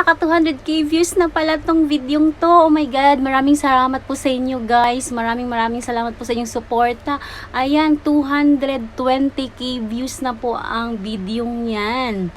naka 200k views na pala tong videong to. Oh my God, maraming salamat po sa inyo guys. Maraming maraming salamat po sa inyong suporta. Ayan, 220k views na po ang videong yan.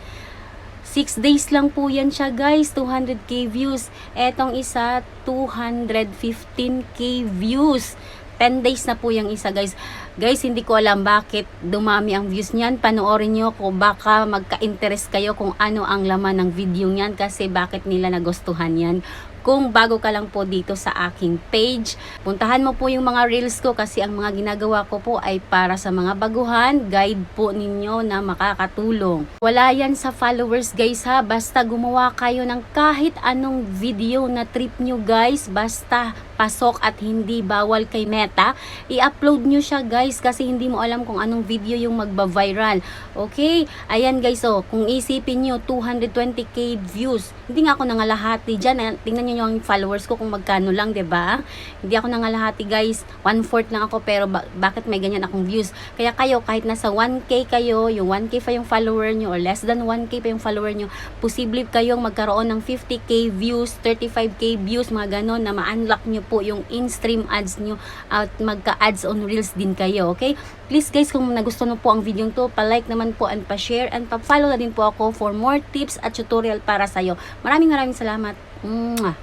6 days lang po yan siya guys, 200k views. Etong isa, 215k views. 10 days na po yung isa guys. Guys, hindi ko alam bakit dumami ang views niyan. Panoorin nyo ko baka magka-interest kayo kung ano ang laman ng video niyan kasi bakit nila nagustuhan yan. Kung bago ka lang po dito sa aking page, puntahan mo po yung mga reels ko kasi ang mga ginagawa ko po ay para sa mga baguhan, guide po ninyo na makakatulong. Wala yan sa followers guys ha, basta gumawa kayo ng kahit anong video na trip nyo guys, basta pasok at hindi bawal kay Meta, i-upload nyo siya guys kasi hindi mo alam kung anong video yung magba-viral. Okay? Ayan guys, oh, kung isipin nyo 220k views, hindi nga ako nangalahati dyan. eh. Tingnan nyo yung followers ko kung magkano lang, 'di ba? Hindi ako nangalahati guys, one-fourth lang ako pero ba- bakit may ganyan akong views? Kaya kayo, kahit nasa 1k kayo, yung 1k pa yung follower nyo or less than 1k pa yung follower nyo, posible kayong magkaroon ng 50k views, 35k views, mga ganon na ma-unlock nyo po yung in-stream ads nyo at magka-ads on reels din kayo, okay? Please guys, kung nagustuhan mo po ang video to, pa-like naman po and pa-share and pa-follow na din po ako for more tips at tutorial para sa'yo. Maraming maraming salamat. 嗯啊。